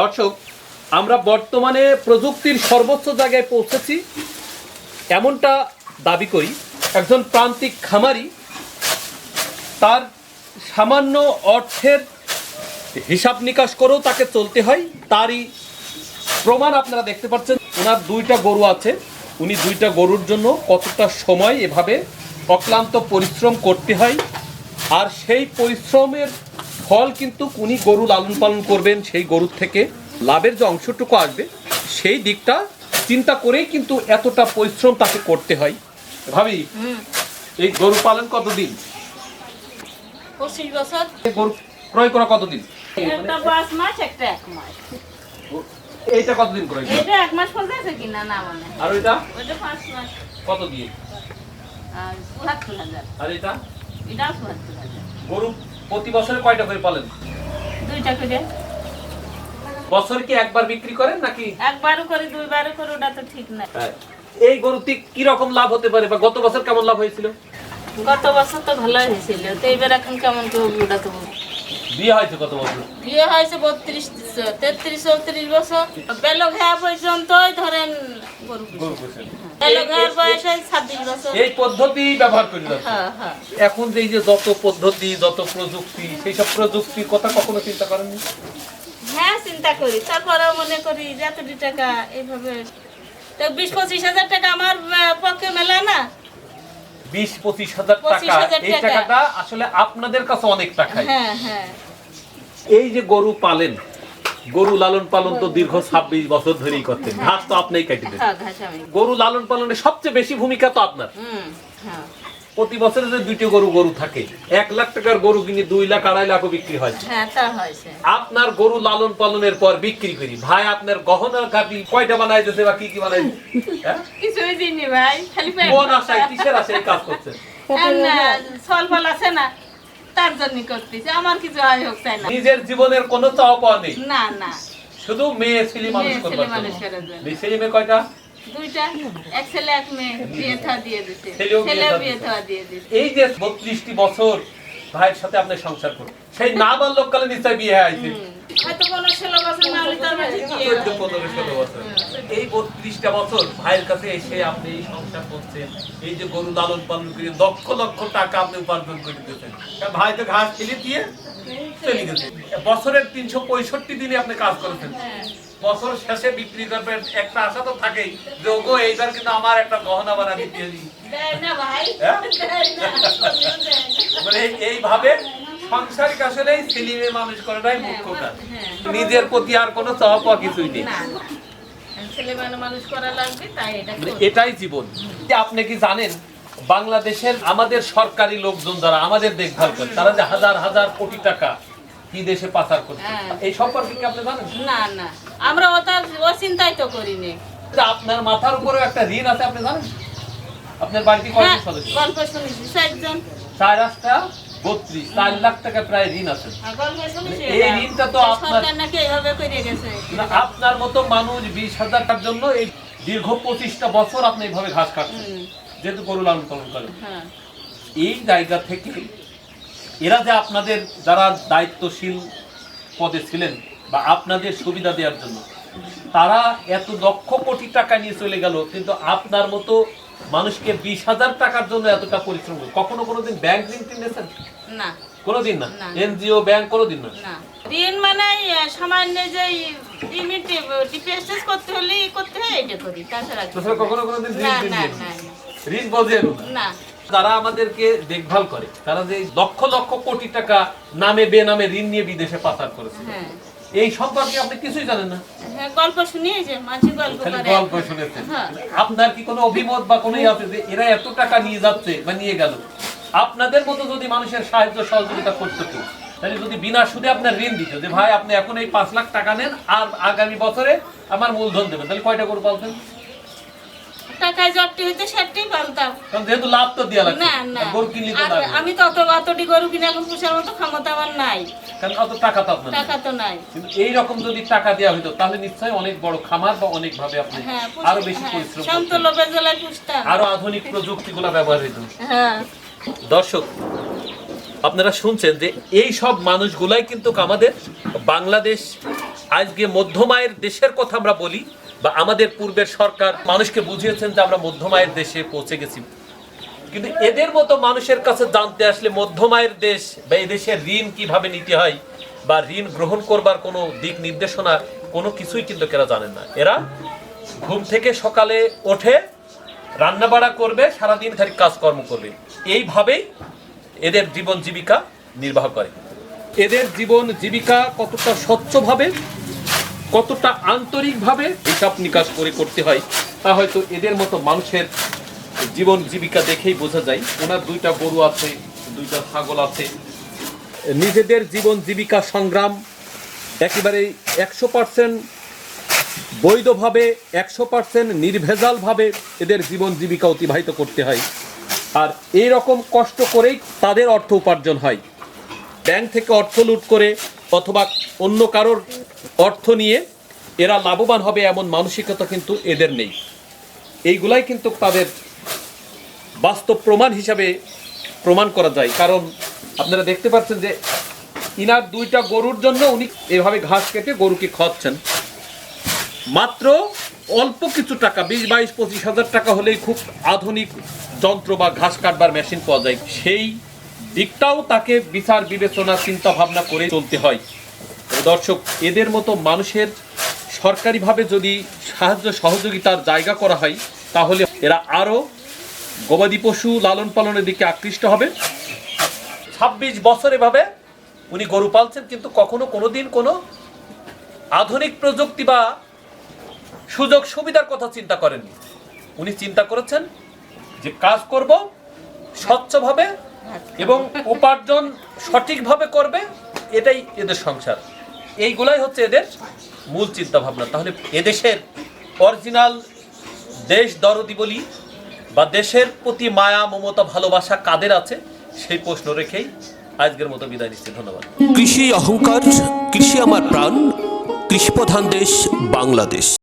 দর্শক, আমরা বর্তমানে প্রযুক্তির সর্বোচ্চ জায়গায় পৌঁছেছি। এমনটা দাবি করি, একজন প্রান্তিক খামারি তার সামান্য অর্থের হিসাব নিকাশ করেও তাকে চলতে হয়। তারই প্রমাণ আপনারা দেখতে পাচ্ছেন, ওনার দুইটা গরু আছে। উনি দুইটা গরুর জন্য কতটা সময় এভাবে অক্লান্ত পরিশ্রম করতে হয়। আর সেই পরিশ্রমের ফল কিন্তু উনি গরু লালন পালন করবেন সেই গরুর থেকে লাভের যে অংশটুকু আসবে সেই দিকটা চিন্তা করেই কিন্তু এতটা পরিশ্রম তাকে করতে হয়। ভাবি এই গরু পালন কতদিন? পঁচিশ বছর। গরু ক্রয় করা কতদিন? একটা পাঁচ মাস একটা এক মাস। এইটা কতদিন ক্রয় এটা এক মাস পর্যন্ত কিনা না মানে। আর ওইটা? ওইটা পাঁচ মাস। কত দিয়ে? আর এটা? চুয়াত্তর গরু প্রতি বছরে কয়টা করে পালেন? দুইটা করে। বছর কি একবার বিক্রি করেন নাকি? একবারও করে দুইবারও করে ওটা তো ঠিক না। এই গরুতে কি রকম লাভ হতে পারে বা গত বছর কেমন লাভ হয়েছিল? গত বছর তো ভালো হয়েছিল তো এইবার এখন কেমন তো ওটা তো বিয়ে হয়েছে কত বছর? বিয়ে হয়েছে বত্রিশ তেত্রিশ চৌত্রিশ বছর। বেলো ঘেয়া পর্যন্তই ধরেন এই পদ্ধতি ব্যবহার করে যাচ্ছে হ্যাঁ হ্যাঁ। এখন যে এই যে যত পদ্ধতি যত প্রযুক্তি সেই সব প্রযুক্তির কথা কখনো চিন্তা করেননি? হ্যাঁ চিন্তা করি। তারপরেও মনে করি যে এতটি টাকা এইভাবে তো বিশ পঁচিশ হাজার টাকা আমার বিশ পঁচিশ হাজার টাকা। এই টাকাটা আসলে আপনাদের কাছে অনেক টাকাই। হ্যাঁ হ্যাঁ। এই যে গরু পালেন গরু লালন পালন তো দীর্ঘ ছাব্বিশ বছর ধরেই করতেন। ঘাস তো আপনি কেটে দেন। হ্যাঁ গরু লালন পালনের সবচেয়ে বেশি ভূমিকা তো আপনার। হুম হ্যাঁ। প্রতি বছরে যে দুইটি গরু গরু থাকে এক লাখ টাকার গরু কিনে দুই লাখ আড়াই লাখও বিক্রি হয়। হ্যাঁ আপনার গরু লালন পালনের পর বিক্রি করি। ভাই আপনার গহনার গাড়ি কয়টা বানাই দিতেছে বা কি কি বানাই হ্যাঁ? কোন আশায় কিসের আশায় কাজ করছেন? সলফল আছে না তার জন্য করতেছি। আমার কিছু হয় হোক চাই না? নিজের জীবনের কোনো চাও পাওয়া নেই? না না। শুধু মেয়ে ছেলে মানুষ করবার ছেলে মেয়ে কয়টা? দুইটা এক ছেলে এক মেয়ে বিয়ে থা দিয়ে দিতে ছেলেও বিয়ে থা বিয়ে দিছে। থা দিয়ে দিতে এই যে বত্রিশটি বছর ভাইয়ের সাথে আপনি সংসার করুন। সেই না বাল্যকালে নিশ্চয় বিয়ে হয়েছে। হয়তো কোনো ষোলো বছর না চোদ্দ পনেরো ষোলো বছর এই বত্রিশটা বছর ভাইয়ের কাছে এসে আপনি এই সংসার করছেন এই যে গরু লালন পালন করে লক্ষ লক্ষ টাকা আপনি উপার্জন করে দিতেছেন ভাই তো ঘাস খেলে দিয়ে চলে গেছে। বছরের তিনশো পঁয়ষট্টি দিনে আপনি কাজ করেছেন। হ্যাঁ। বছর শেষে বিক্রি করবেন একটা আশা তো থাকেই যে ওগো এইবার কিন্তু আমার একটা গহনা বানা দিতে হ্যাঁ? মানে এই- এইভাবে সাংসারিক আসলে ছেলে মেয়ে মানুষ করাটাই মুখ্য কাজ। হ্যাঁ। নিজের প্রতি আর কোনো চাওয়া পাওয়া কিছুই নেই। মানে। এটাই জীবন। আপনি কি জানেন বাংলাদেশের আমাদের সরকারি লোকজন যারা আমাদের দেখভাল করে তারা যে হাজার হাজার কোটি টাকা বিদেশে পাচার করছে হ্যাঁ। এই সম্পর্কে কি আপনি জানেন? না না। আমরা ওটা ও চিন্তাই তো করিনি আপনার মাথার উপরে একটা ঋণ আছে আপনি জানেন? আপনার বাড়িতে হ্যাঁ কয়জন সদস্য চারজন চার রাস্তা বত্রিশ চার লাখ টাকা প্রায় ঋণ আছে। গল্প এই ঋণটা তো আপনার- মতো মানুষ বিশ হাজার টাকার জন্য এই দীর্ঘ পঁচিশটা বছর আপনি এইভাবে ঘাস কাটছেন। যেহেতু গরু লালন পালন করেন। হ্যাঁ। এই জায়গা থেকে এরা যে আপনাদের যারা দায়িত্বশীল পদে ছিলেন বা আপনাদের সুবিধা দেওয়ার জন্য তারা এত লক্ষ কোটি টাকা নিয়ে চলে গেল কিন্তু আপনার মতো মানুষকে বিশ হাজার টাকার জন্য এতটা পরিশ্রম করে। কখনো কোনোদিন ব্যাংক ঋণ কিনেছেন? না। কোনোদিন না। এনজিও ব্যাংক কোনোদিন না? ঋণ মানে সামান্য যে লিমিট ডিপেন্সেস করতে হলে করতে হয় এটা করি তাছাড়া তাছাড়া কখনো কোনোদিন ঋণ না দিন না দিন না। ঋণ বোঝেন না। না। আমাদেরকে দেখভাল করে তারা যে লক্ষ লক্ষ কোটি টাকা নামে বেনামে ঋণ নিয়ে বিদেশে পাচার করেছে হ্যাঁ। এই সম্পর্কে আপনি কিছুই জানেন না। হ্যাঁ গল্প শুনিয়ে যে মাঝে গল্প করে। গল্প শুনেছেন। হ্যাঁ। আপনার কি কোনো অভিমত বা কোনো আছে যে এরা এত টাকা নিয়ে যাচ্ছে বা নিয়ে গেল? আপনাদের মতো যদি মানুষের সাহায্য সহযোগিতা করতে কেউ তাহলে যদি বিনা সুদে আপনার ঋণ দিত যে ভাই আপনি এখন এই পাঁচ লাখ টাকা নেন আর আগামী বছরে আমার মূলধন দেবেন। তাহলে কয়টা করে পালতেন টাকায় জবটি হইতে সেটাই পালতাম। কারণ যেহেতু লাভ তো দেওয়া লাগবে না না। গরু কিনলে তো আর লাগবে। আমি তো অতটি গরু কিনে এখন পুষার মতো ক্ষমতা আমার নাই। কারণ অত টাকা তো আপনার নেই। টাকা তো নাই। কিন্তু এইরকম যদি টাকা দেওয়া হইতো তাহলে নিশ্চয়ই অনেক বড় খামার বা অনেক ভাবে আপনি হ্যাঁ আরও বেশি পরিশ্রম করতেন। সমতল বেজলায় পুষতাম। আরও আধুনিক প্রযুক্তিগুলো ব্যবহার হইতো। হ্যাঁ। দর্শক আপনারা শুনছেন যে এই সব মানুষগুলাই কিন্তু আমাদের বাংলাদেশ আজকে মধ্যমায়ের দেশের কথা আমরা বলি। বা আমাদের পূর্বের সরকার মানুষকে বুঝিয়েছেন যে আমরা মধ্যমায়ের দেশে পৌঁছে গেছি। কিন্তু এদের মতো মানুষের কাছে জানতে আসলে মধ্যমায়ের দেশ বা এই দেশের ঋণ কীভাবে নিতে হয় বা ঋণ গ্রহণ করবার কোনো দিক নির্দেশনা, কোনো কিছুই কিন্তু এরা জানেন না। এরা ঘুম থেকে সকালে ওঠে, রান্না বাড়া করবে, সারাদিন খালি কাজকর্ম করবে। এইভাবেই এদের জীবন জীবিকা নির্বাহ করে। এদের জীবন জীবিকা কতটা স্বচ্ছভাবে কতটা আন্তরিকভাবে হিসাব নিকাশ করে করতে হয়, তা হয়তো এদের মতো মানুষের জীবন জীবিকা দেখেই বোঝা যায়। ওনার দুইটা গরু আছে, দুইটা ছাগল আছে। নিজেদের জীবন জীবিকা সংগ্রাম একেবারে একশো পার্সেন্ট বৈধভাবে, একশো পার্সেন্ট নির্ভেজালভাবে এদের জীবন জীবিকা অতিবাহিত করতে হয়। আর এই রকম কষ্ট করেই তাদের অর্থ উপার্জন হয়। ব্যাংক থেকে অর্থ লুট করে অথবা অন্য কারোর অর্থ নিয়ে এরা লাভবান হবে এমন মানসিকতা কিন্তু এদের নেই। এইগুলাই কিন্তু তাদের বাস্তব প্রমাণ হিসাবে প্রমাণ করা যায়। কারণ আপনারা দেখতে পাচ্ছেন যে ইনার দুইটা গরুর জন্য উনি এভাবে ঘাস কেটে গরুকে খাওয়াচ্ছেন। মাত্র অল্প কিছু টাকা, বিশ, বাইশ, পঁচিশ হাজার টাকা হলেই খুব আধুনিক যন্ত্র বা ঘাস কাটবার মেশিন পাওয়া যায়। সেই দিকটাও তাকে বিচার বিবেচনা চিন্তা ভাবনা করে চলতে হয়। দর্শক, এদের মতো মানুষের সরকারিভাবে যদি সাহায্য সহযোগিতার জায়গা করা হয়, তাহলে এরা আরও গবাদি পশু লালন পালনের দিকে আকৃষ্ট হবে। ছাব্বিশ বছর এভাবে উনি গরু পালছেন, কিন্তু কখনো কোনোদিন কোনো আধুনিক প্রযুক্তি বা সুযোগ সুবিধার কথা চিন্তা করেননি। উনি চিন্তা করেছেন যে কাজ করব স্বচ্ছভাবে এবং উপার্জন সঠিকভাবে করবে, এটাই এদের সংসার। এইগুলাই হচ্ছে এদের মূল চিন্তা ভাবনা তাহলে এদেশের অরিজিনাল দেশ দরদি বলি বা দেশের প্রতি মায়া, মমতা, ভালোবাসা কাদের আছে, সেই প্রশ্ন রেখেই আজকের মতো বিদায় নিচ্ছি। ধন্যবাদ। কৃষি অহংকার, কৃষি আমার প্রাণ, কৃষিপ্রধান দেশ বাংলাদেশ।